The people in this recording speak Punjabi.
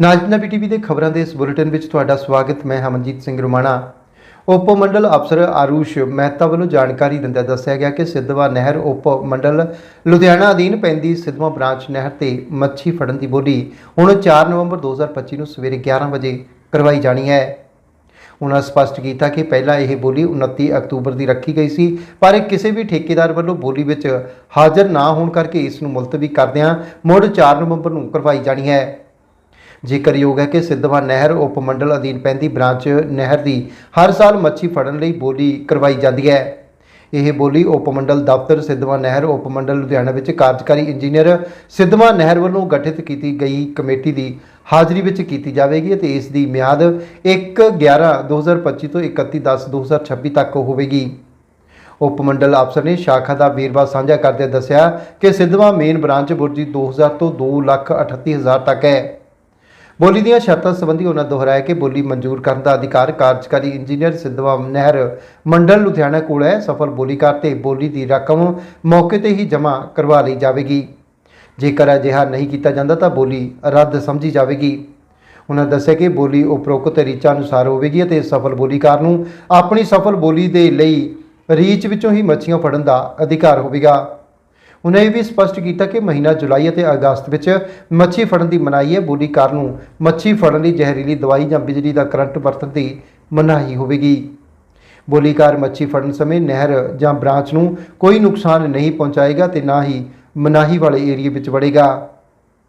ਨਾਜਨਬੀ ਟੀਵੀ ਦੇ ਖਬਰਾਂ ਦੇ ਇਸ ਬੁਲੇਟਿਨ ਵਿੱਚ ਤੁਹਾਡਾ ਸਵਾਗਤ। ਮੈਂ ਹਮਨਜੀਤ ਸਿੰਘ ਰੁਮਾਣਾ। ਉਪ ਮੰਡਲ ਅਫਸਰ ਆਰੂਸ਼ ਮਹਿਤਾ ਵੱਲੋਂ ਜਾਣਕਾਰੀ ਦਿੰਦਿਆਂ ਦੱਸਿਆ ਗਿਆ ਕਿ ਸਿੱਧਵਾ ਨਹਿਰ ਉਪ ਮੰਡਲ ਲੁਧਿਆਣਾ ਅਧੀਨ ਪੈਂਦੀ ਸਿੱਧਵਾ ਬ੍ਰਾਂਚ ਨਹਿਰ ਤੇ ਮੱਛੀ ਫੜਨ ਦੀ ਬੋਲੀ ਹੁਣ 4 ਨਵੰਬਰ 2025 ਨੂੰ ਸਵੇਰੇ 11 ਵਜੇ ਕਰਵਾਈ ਜਾਣੀ ਹੈ। ਉਹਨਾਂ ਸਪਸ਼ਟ ਕੀਤਾ ਕਿ ਪਹਿਲਾਂ ਇਹ ਬੋਲੀ 29 ਅਕਤੂਬਰ ਦੀ ਰੱਖੀ ਗਈ ਸੀ, ਪਰ ਇਹ ਕਿਸੇ ਵੀ ਠੇਕੇਦਾਰ ਵੱਲੋਂ ਬੋਲੀ ਵਿੱਚ ਹਾਜ਼ਰ ਨਾ ਹੋਣ ਕਰਕੇ ਇਸ ਨੂੰ ਮੁਲਤਵੀ ਕਰਦਿਆਂ ਮੁੜ 4 ਨਵੰਬਰ ਨੂੰ ਕਰਵਾਈ ਜਾਣੀ ਹੈ। ਜ਼ਿਕਰਯੋਗ ਹੈ ਕਿ ਸਿੱਧਵਾਂ ਨਹਿਰ ਉਪ ਮੰਡਲ ਅਧੀਨ ਪੈਂਦੀ ਬ੍ਰਾਂਚ ਨਹਿਰ ਦੀ ਹਰ ਸਾਲ ਮੱਛੀ ਫੜਨ ਲਈ ਬੋਲੀ ਕਰਵਾਈ ਜਾਂਦੀ ਹੈ। ਇਹ ਬੋਲੀ ਉਪ ਮੰਡਲ ਦਫ਼ਤਰ ਸਿੱਧਵਾਂ ਨਹਿਰ ਉਪ ਮੰਡਲ ਲੁਧਿਆਣਾ ਵਿੱਚ ਕਾਰਜਕਾਰੀ ਇੰਜੀਨੀਅਰ ਸਿੱਧਵਾਂ ਨਹਿਰ ਵੱਲੋਂ ਗਠਿਤ ਕੀਤੀ ਗਈ ਕਮੇਟੀ ਦੀ ਹਾਜ਼ਰੀ ਵਿੱਚ ਕੀਤੀ ਜਾਵੇਗੀ ਅਤੇ ਇਸ ਦੀ ਮਿਆਦ 1/11/2025 ਤੋਂ 31/10/2026 ਤੱਕ ਹੋਵੇਗੀ। ਉਪ ਮੰਡਲ ਅਫਸਰ ਨੇ ਸ਼ਾਖਾ ਦਾ ਵੇਰਵਾ ਸਾਂਝਾ ਕਰਦਿਆਂ ਦੱਸਿਆ ਕਿ ਸਿੱਧਵਾਂ ਮੇਨ ਬ੍ਰਾਂਚ ਬੁਰਜੀ 2000 ਤੋਂ 238000 ਤੱਕ ਹੈ। ਬੋਲੀ ਦੀਆਂ ਸ਼ਰਤਾਂ ਸੰਬੰਧੀ ਉਹਨਾਂ ਦੁਹਰਾਇਆ ਕਿ ਬੋਲੀ ਮਨਜ਼ੂਰ ਕਰਨ ਦਾ ਅਧਿਕਾਰ ਕਾਰਜਕਾਰੀ ਇੰਜੀਨੀਅਰ ਸਿੱਧਵਾ ਨਹਿਰ ਮੰਡਲ ਲੁਧਿਆਣਾ ਕੋਲ ਹੈ। ਸਫਲ ਬੋਲੀਕਾਰ ਤੇ ਬੋਲੀ ਦੀ ਰਕਮ ਮੌਕੇ ਤੇ ਹੀ ਜਮ੍ਹਾਂ ਕਰਵਾ ਲਈ ਜਾਵੇਗੀ। ਜੇਕਰ ਅਜਿਹਾ ਨਹੀਂ ਕੀਤਾ ਜਾਂਦਾ ਤਾਂ ਬੋਲੀ ਰੱਦ ਸਮਝੀ ਜਾਵੇਗੀ। ਉਹਨਾਂ ਦੱਸਿਆ ਕਿ ਬੋਲੀ ਉਪਰੋਕਤ ਰੀਚਾਂ ਅਨੁਸਾਰ ਹੋਵੇਗੀ ਅਤੇ ਸਫਲ ਬੋਲੀਕਾਰ ਨੂੰ ਆਪਣੀ ਸਫਲ ਬੋਲੀ ਦੇ ਲਈ ਰੀਚ ਵਿੱਚੋਂ ਹੀ ਮੱਛੀਆਂ ਫੜਨ ਦਾ ਅਧਿਕਾਰ ਹੋਵੇਗਾ। ਉਹਨਾਂ ਇਹ ਵੀ ਸਪਸ਼ਟ ਕੀਤਾ ਕਿ ਮਹੀਨਾ ਜੁਲਾਈ ਅਤੇ ਅਗਸਤ ਵਿੱਚ ਮੱਛੀ ਫੜਨ ਦੀ ਮਨਾਹੀ ਹੈ। ਬੋਲੀਕਾਰ ਨੂੰ ਮੱਛੀ ਫੜਨ ਲਈ ਜ਼ਹਿਰੀਲੀ ਦਵਾਈ ਜਾਂ ਬਿਜਲੀ ਦਾ ਕਰੰਟ ਵਰਤਣ ਦੀ ਮਨਾਹੀ ਹੋਵੇਗੀ। ਬੋਲੀਕਾਰ ਮੱਛੀ ਫੜਨ ਸਮੇਂ ਨਹਿਰ ਜਾਂ ਬ੍ਰਾਂਚ ਨੂੰ ਕੋਈ ਨੁਕਸਾਨ ਨਹੀਂ ਪਹੁੰਚਾਏਗਾ ਤੇ ਨਾ ਹੀ ਮਨਾਹੀ ਵਾਲੇ ਏਰੀਏ ਵਿੱਚ ਵੜੇਗਾ।